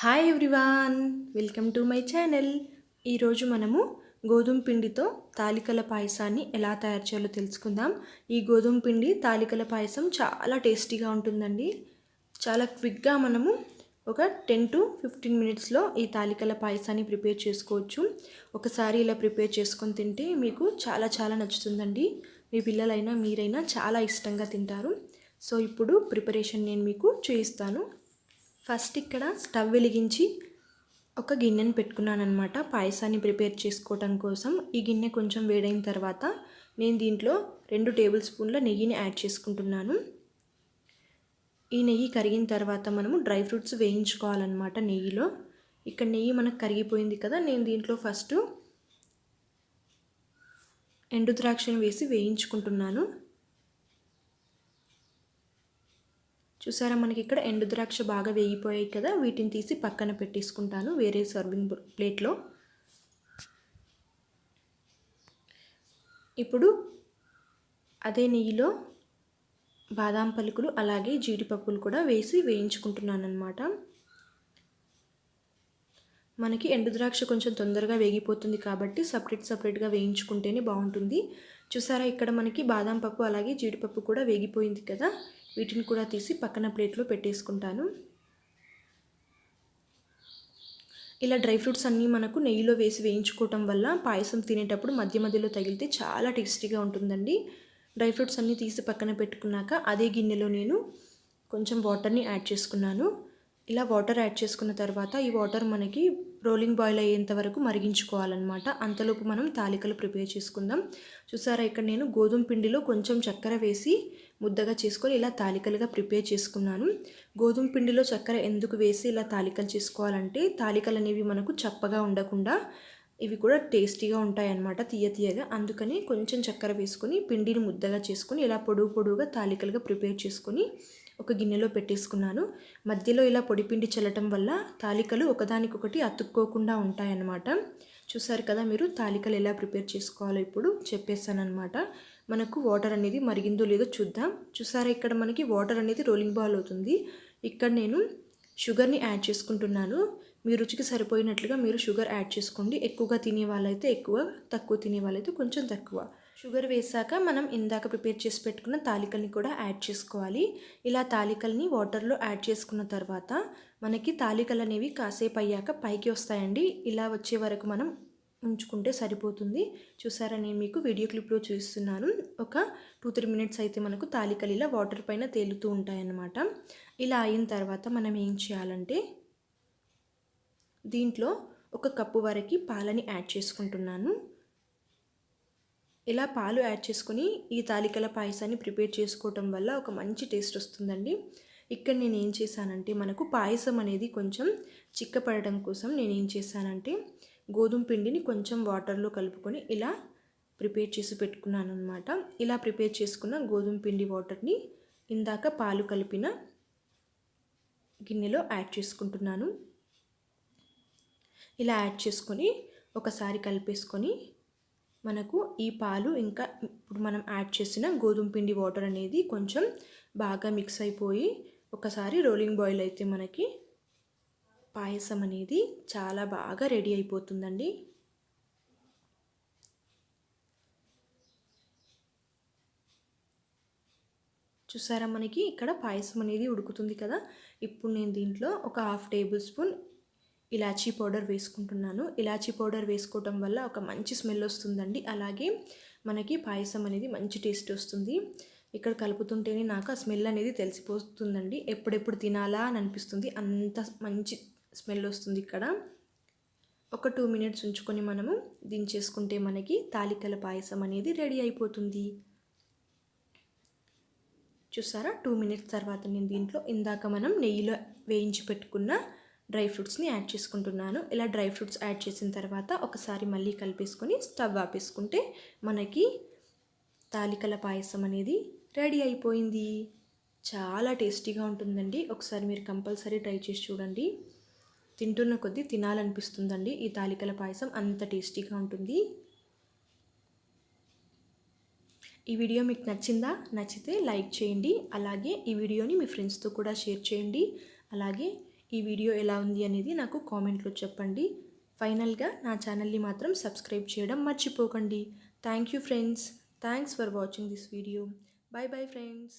Hi everyone welcome to my channel ఈరోజు మనము గోధుమ పిండితో తాలికల పాయసాన్ని ఎలా తయారు చేయాలో తెలుసుకుందాం. ఈ గోధుమ పిండి తాలికల పాయసం చాలా టేస్టీగా ఉంటుందండి. చాలా క్విక్గా మనము ఒక టెన్ టు ఫిఫ్టీన్ మినిట్స్లో ఈ తాలికల పాయసాన్ని ప్రిపేర్ చేసుకోవచ్చు. ఒకసారి ఇలా ప్రిపేర్ చేసుకొని తింటే మీకు చాలా చాలా నచ్చుతుందండి. మీ పిల్లలైనా మీరైనా చాలా ఇష్టంగా తింటారు. సో ఇప్పుడు ప్రిపరేషన్ నేను మీకు చూపిస్తాను. ఫస్ట్ ఇక్కడ స్టవ్ వెలిగించి ఒక గిన్నెను పెట్టుకున్నాను అనమాట పాయసాన్ని ప్రిపేర్ చేసుకోవటం కోసం. ఈ గిన్నె కొంచెం వేడైన తర్వాత నేను దీంట్లో రెండు టేబుల్ స్పూన్ల నెయ్యిని యాడ్ చేసుకుంటున్నాను. ఈ నెయ్యి కరిగిన తర్వాత మనము డ్రై ఫ్రూట్స్ వేయించుకోవాలన్నమాట నెయ్యిలో. ఇక్కడ నెయ్యి మనకు కరిగిపోయింది కదా నేను దీంట్లో ఫస్ట్ ఎండు ద్రాక్షను వేసి వేయించుకుంటున్నాను. చూసారా మనకి ఇక్కడ ఎండు ద్రాక్ష బాగా వేగిపోయాయి కదా వీటిని తీసి పక్కన పెట్టేసుకుంటాను వేరే సర్వింగ్ ప్లేట్లో. ఇప్పుడు అదే నెయ్యిలో బాదాం పలుకులు అలాగే జీడిపప్పులు కూడా వేసి వేయించుకుంటున్నాను అనమాట మనకి ఎండు ద్రాక్ష కొంచెం తొందరగా వేగిపోతుంది కాబట్టి సపరేట్ సపరేట్గా వేయించుకుంటేనే బాగుంటుంది. చూసారా ఇక్కడ మనకి బాదాం పప్పు అలాగే జీడిపప్పు కూడా వేగిపోయింది కదా వీటిని కూడా తీసి పక్కన ప్లేట్లో పెట్టేసుకుంటాను. ఇలా డ్రై ఫ్రూట్స్ అన్నీ మనకు నెయ్యిలో వేసి వేయించుకోవటం వల్ల పాయసం తినేటప్పుడు మధ్య మధ్యలో తగిలితే చాలా టేస్టీగా ఉంటుందండి. డ్రై ఫ్రూట్స్ అన్నీ తీసి పక్కన పెట్టుకున్నాక అదే గిన్నెలో నేను కొంచెం వాటర్ని యాడ్ చేసుకున్నాను. ఇలా వాటర్ యాడ్ చేసుకున్న తర్వాత ఈ వాటర్ మనకి రోలింగ్ బాయిల్ అయ్యేంత వరకు మరిగించుకోవాలన్నమాట. అంతలోపు మనం తాలికలు ప్రిపేర్ చేసుకుందాం. చూసారా ఇక్కడ నేను గోధుమ పిండిలో కొంచెం చక్కెర వేసి ముద్దగా చేసుకొని ఇలా తాలికలుగా ప్రిపేర్ చేసుకున్నాను. గోధుమ పిండిలో చక్కెర ఎందుకు వేసి ఇలా తాలికలు చేసుకోవాలంటే తాలికలు అనేవి మనకు చప్పగా ఉండకుండా ఇవి కూడా టేస్టీగా ఉంటాయన్నమాట తీయ తీయగా. అందుకని కొంచెం చక్కెర వేసుకొని పిండిని ముద్దగా చేసుకొని ఇలా పొడుగు పొడుగుగా తాలికలుగా ప్రిపేర్ చేసుకొని ఒక గిన్నెలో పెట్టేసుకున్నాను. మధ్యలో ఇలా పొడిపిండి చల్లటం వల్ల తాలికలు ఒకదానికొకటి అతుక్కోకుండా ఉంటాయన్నమాట. చూసారు కదా మీరు తాలికలు ఎలా ప్రిపేర్ చేసుకోవాలో ఇప్పుడు చెప్పేస్తానమాట మనకు వాటర్ అనేది మరిగిందో లేదో చూద్దాం. చూసారా ఇక్కడ మనకి వాటర్ అనేది రోలింగ్ బాల్ అవుతుంది. ఇక్కడ నేను షుగర్ని యాడ్ చేసుకుంటున్నాను. మీ రుచికి సరిపోయినట్లుగా మీరు షుగర్ యాడ్ చేసుకోండి. ఎక్కువగా తినే వాళ్ళైతే ఎక్కువ తక్కువ తినే వాళ్ళైతే కొంచెం తక్కువ. షుగర్ వేసాక మనం ఇందాక ప్రిపేర్ చేసి పెట్టుకున్న తాలికల్ని కూడా యాడ్ చేసుకోవాలి. ఇలా తాలికల్ని వాటర్లో యాడ్ చేసుకున్న తర్వాత మనకి తాలికలు అనేవి కాసేపు అయ్యాక పైకి వస్తాయండి. ఇలా వచ్చే వరకు మనం ఉంచుకుంటే సరిపోతుంది. చూసారా నేను మీకు వీడియో క్లిప్లో చూస్తున్నాను. ఒక టూ త్రీ మినిట్స్ అయితే మనకు తాలికలు ఇలా వాటర్ పైన తేలుతూ ఉంటాయన్నమాట. ఇలా అయిన తర్వాత మనం ఏం చేయాలంటే దీంట్లో ఒక కప్పు వరకు పాలని యాడ్ చేసుకుంటున్నాను. ఇలా పాలు యాడ్ చేసుకొని ఈ తాలికల పాయసాన్ని ప్రిపేర్ చేసుకోవటం వల్ల ఒక మంచి టేస్ట్ వస్తుందండి. ఇక్కడ నేను ఏం చేశానంటే మనకు పాయసం అనేది కొంచెం చిక్కపడడం కోసం నేను ఏం చేశానంటే గోధుమ పిండిని కొంచెం వాటర్లో కలుపుకొని ఇలా ప్రిపేర్ చేసి పెట్టుకున్నాను అనమాట ఇలా ప్రిపేర్ చేసుకున్న గోధుమ పిండి వాటర్ని ఇందాక పాలు కలిపిన గిన్నెలో యాడ్ చేసుకుంటున్నాను. ఇలా యాడ్ చేసుకొని ఒకసారి కలిపేసుకొని మనకు ఈ పాలు ఇంకా ఇప్పుడు మనం యాడ్ చేసిన గోధుమ పిండి వాటర్ అనేది కొంచెం బాగా మిక్స్ అయిపోయి ఒకసారి రోలింగ్ బాయిల్ అయితే మనకి పాయసం అనేది చాలా బాగా రెడీ అయిపోతుందండి. చూసారా మనకి ఇక్కడ పాయసం అనేది ఉడుకుతుంది కదా? ఇప్పుడు నేను దీంట్లో ఒక హాఫ్ టేబుల్ స్పూన్ ఇలాచీ పౌడర్ వేసుకుంటున్నాను. ఇలాచీ పౌడర్ వేసుకోవటం వల్ల ఒక మంచి స్మెల్ వస్తుందండి. అలాగే మనకి పాయసం అనేది మంచి టేస్ట్ వస్తుంది. ఇక్కడ కలుపుతుంటేనే నాకు ఆ స్మెల్ అనేది తెలిసిపోతుందండి. ఎప్పుడెప్పుడు తినాలా అని అనిపిస్తుంది. అంత మంచి స్మెల్ వస్తుంది ఇక్కడ. ఒక టూ మినిట్స్ ఉంచుకొని మనము దించేసుకుంటే మనకి తాలికల పాయసం అనేది రెడీ అయిపోతుంది. చూసారా? టూ మినిట్స్ తర్వాత నేను దీంట్లో ఇందాక మనం నెయ్యిలో వేయించి పెట్టుకున్న డ్రై ఫ్రూట్స్ని యాడ్ చేసుకుంటున్నాను. ఇలా డ్రై ఫ్రూట్స్ యాడ్ చేసిన తర్వాత ఒకసారి మళ్ళీ కలిపేసుకొని స్టవ్ ఆపేసుకుంటే మనకి తాలికల పాయసం అనేది రెడీ అయిపోయింది. చాలా టేస్టీగా ఉంటుందండి. ఒకసారి మీరు కంపల్సరీ ట్రై చేసి చూడండి. తింటున్న కొద్దీ తినాలనిపిస్తుందండి. ఈ తాలికల పాయసం అంత టేస్టీగా ఉంటుంది. ఈ వీడియో మీకు నచ్చిందా? నచ్చితే లైక్ చేయండి. అలాగే ఈ వీడియోని మీ ఫ్రెండ్స్తో కూడా షేర్ చేయండి. అలాగే ఈ వీడియో ఎలా ఉంది అనేది నాకు కామెంట్లో చెప్పండి. ఫైనల్గా నా ఛానల్ని మాత్రం సబ్స్క్రైబ్ చేయడం మర్చిపోకండి. Thank you friends. Thanks for watching this video. Bye bye friends.